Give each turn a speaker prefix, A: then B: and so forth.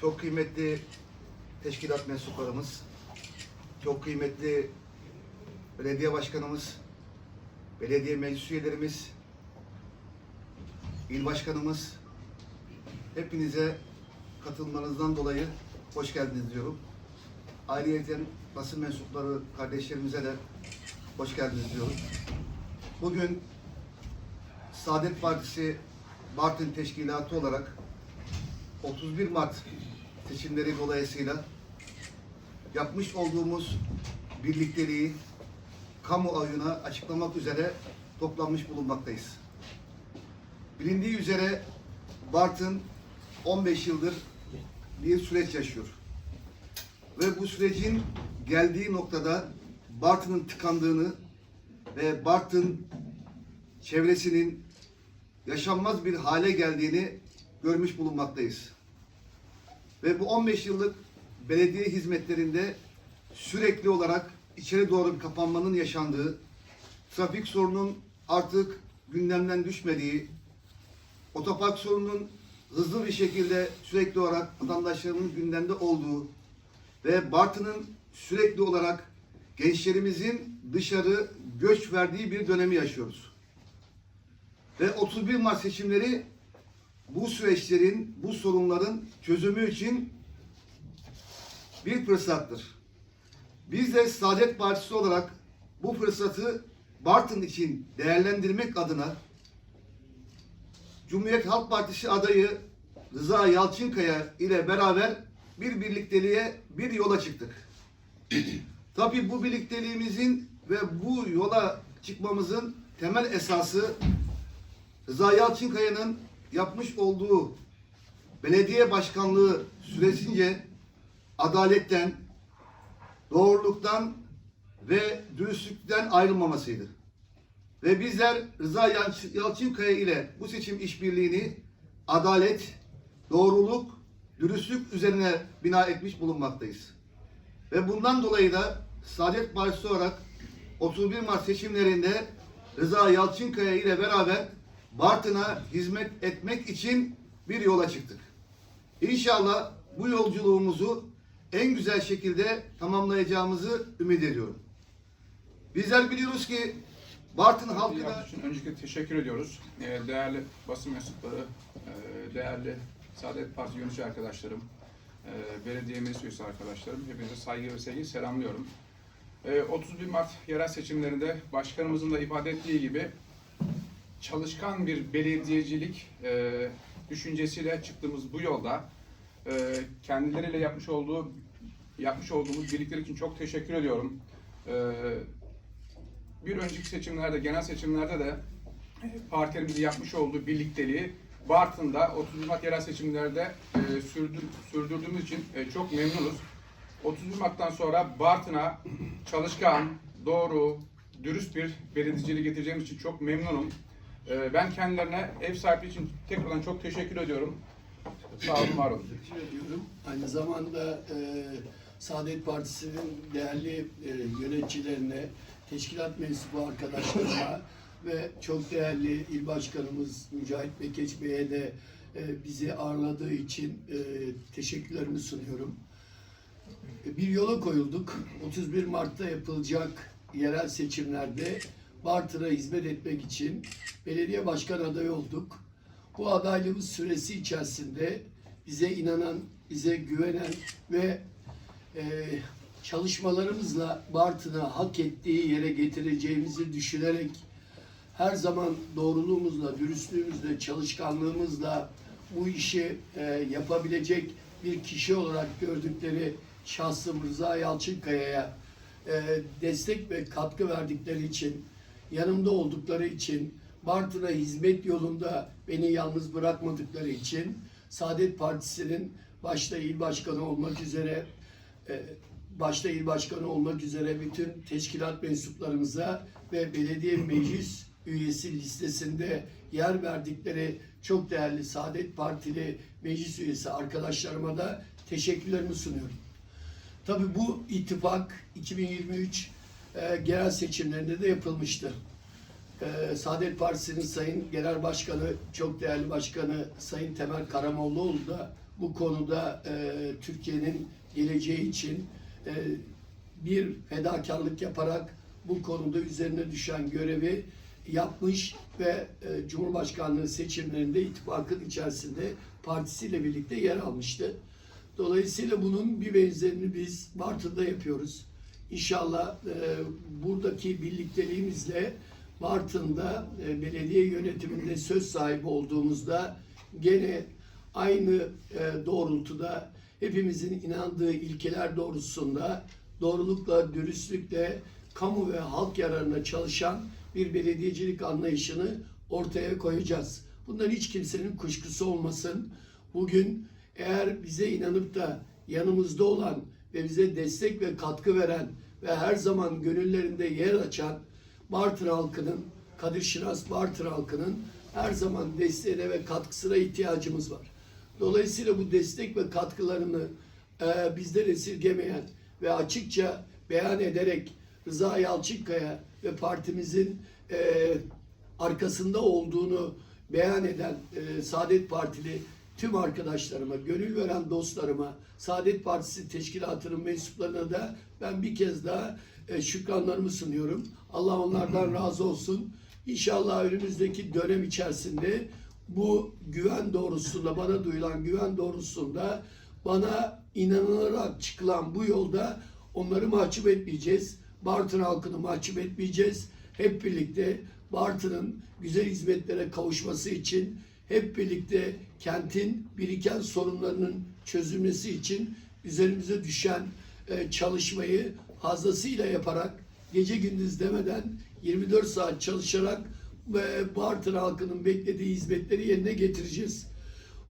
A: çok kıymetli teşkilat mensuplarımız, çok kıymetli belediye başkanımız, belediye meclis üyelerimiz, il başkanımız, hepinize katılmanızdan dolayı hoş geldiniz diyorum. Ayrıca basın mensupları kardeşlerimize de hoş geldiniz diyorum. Bugün Saadet Partisi Bartın Teşkilatı olarak 31 Mart seçimleri dolayısıyla yapmış olduğumuz birlikteliği kamuoyuna açıklamak üzere toplanmış bulunmaktayız. Bilindiği üzere Bartın 15 yıldır bir süreç yaşıyor. Ve bu sürecin geldiği noktada Bartın'ın tıkandığını ve Bartın çevresinin yaşanmaz bir hale geldiğini görmüş bulunmaktayız. Ve bu 15 yıllık belediye hizmetlerinde sürekli olarak içeri doğru bir kapanmanın yaşandığı, trafik sorunun artık gündemden düşmediği, otopark sorunun hızlı bir şekilde sürekli olarak vatandaşlarımızın gündemde olduğu ve Bartın'ın sürekli olarak gençlerimizin dışarı göç verdiği bir dönemi yaşıyoruz. Ve 31 Mart seçimleri bu süreçlerin, bu sorunların çözümü için bir fırsattır. Biz de Saadet Partisi olarak bu fırsatı Bartın için değerlendirmek adına Cumhuriyet Halk Partisi adayı Rıza Yalçınkaya ile beraber bir birlikteliğe, bir yola çıktık. Tabii bu birlikteliğimizin ve bu yola çıkmamızın temel esası Rıza Yalçınkaya'nın yapmış olduğu belediye başkanlığı süresince adaletten, doğruluktan ve dürüstlükten ayrılmamasıydı. Ve bizler Rıza Yalçı- Yalçınkaya ile bu seçim işbirliğini adalet, doğruluk, dürüstlük üzerine bina etmiş bulunmaktayız. Ve bundan dolayı da Saadet Partisi olarak 31 Mart seçimlerinde Rıza Yalçınkaya ile beraber Bartın'a hizmet etmek için bir yola çıktık. İnşallah bu yolculuğumuzu en güzel şekilde tamamlayacağımızı ümit ediyorum. Bizler biliyoruz ki Bartın halkına
B: Yaptığınız için öncelikle teşekkür ediyoruz. Ee, Değerli basın mensupları, e, değerli Saadet Partisi yönetici arkadaşlarım, e, belediye meclis arkadaşlarım, hepinize saygı ve sevgi selamlıyorum. E, 31 Mart yerel seçimlerinde başkanımızın da ifade ettiği gibi çalışkan bir belediyecilik e, düşüncesiyle çıktığımız bu yolda e, kendileriyle yapmış olduğu yapmış olduğumuz birlikler için çok teşekkür ediyorum. E, bir önceki seçimlerde, genel seçimlerde de e, partilerimizin yapmış olduğu birlikteliği Bartın'da 30 Mart yerel seçimlerde e, sürdür, sürdürdüğümüz için e, çok memnunuz. 31 Mart'tan sonra Bartın'a çalışkan, doğru, dürüst bir belediyeciliği getireceğimiz için çok memnunum. E, ben kendilerine ev sahipliği için tekrardan çok teşekkür ediyorum. Sağ olun, var olun.
C: Teşekkür ediyorum. Aynı zamanda e, Saadet Partisi'nin değerli e, yöneticilerine, teşkilat mensubu arkadaşlarıma ve çok değerli il başkanımız Mücahit Bekeç Bey'e de e, bizi ağırladığı için e, teşekkürlerimi sunuyorum. E, Bir yola koyulduk. 31 Mart'ta yapılacak yerel seçimlerde Bartın'a hizmet etmek için belediye başkan adayı olduk. Bu adaylığımız süresi içerisinde bize inanan, bize güvenen ve e, çalışmalarımızla Bartın'ı hak ettiği yere getireceğimizi düşünerek her zaman doğruluğumuzla, dürüstlüğümüzle, çalışkanlığımızla bu işi e, yapabilecek bir kişi olarak gördükleri şahsım Rıza Yalçınkaya'ya e, destek ve katkı verdikleri için, yanımda oldukları için, Bartın'a hizmet yolunda beni yalnız bırakmadıkları için Saadet Partisi'nin başta il başkanı olmak üzere e, başta il başkanı olmak üzere bütün teşkilat mensuplarımıza ve belediye meclis üyesi listesinde yer verdikleri çok değerli Saadet Partili meclis üyesi arkadaşlarıma da teşekkürlerimi sunuyorum. Tabii bu ittifak 2023 e, genel seçimlerinde de yapılmıştı. E, Saadet Partisi'nin Sayın Genel Başkanı, çok değerli Başkanı Sayın Temel Karamollaoğlu da bu konuda e, Türkiye'nin geleceği için e, bir fedakarlık yaparak bu konuda üzerine düşen görevi yapmış ve e, Cumhurbaşkanlığı seçimlerinde ittifakın içerisinde partisiyle birlikte yer almıştı. Dolayısıyla bunun bir benzerini biz Bartın'da yapıyoruz. İnşallah e, buradaki birlikteliğimizle Bartın'da e, belediye yönetiminde söz sahibi olduğumuzda gene aynı e, doğrultuda hepimizin inandığı ilkeler doğrultusunda doğrulukla, dürüstlükle kamu ve halk yararına çalışan bir belediyecilik anlayışını ortaya koyacağız. Bundan hiç kimsenin kuşkusu olmasın. Bugün eğer bize inanıp da yanımızda olan ve bize destek ve katkı veren ve her zaman gönüllerinde yer açan Bartın halkının, Kadir Şinas Bartın halkının her zaman desteğine ve katkısına ihtiyacımız var. Dolayısıyla bu destek ve katkılarını e, bizden esirgemeyen ve açıkça beyan ederek Rıza Yalçınkaya ve partimizin e, arkasında olduğunu beyan eden e, Saadet Partili tüm arkadaşlarıma, gönül veren dostlarıma, Saadet Partisi teşkilatının mensuplarına da ben bir kez daha e, şükranlarımı sunuyorum. Allah onlardan razı olsun. İnşallah önümüzdeki dönem içerisinde bu güven doğrusunda, bana duyulan güven doğrusunda bana inanılarak çıkılan bu yolda onları mahcup etmeyeceğiz. Bartın halkını mahcup etmeyeceğiz. Hep birlikte Bartın'ın güzel hizmetlere kavuşması için hep birlikte kentin biriken sorunlarının çözülmesi için üzerimize düşen e, çalışmayı fazlasıyla yaparak gece gündüz demeden 24 saat çalışarak ve Bartın halkının beklediği hizmetleri yerine getireceğiz.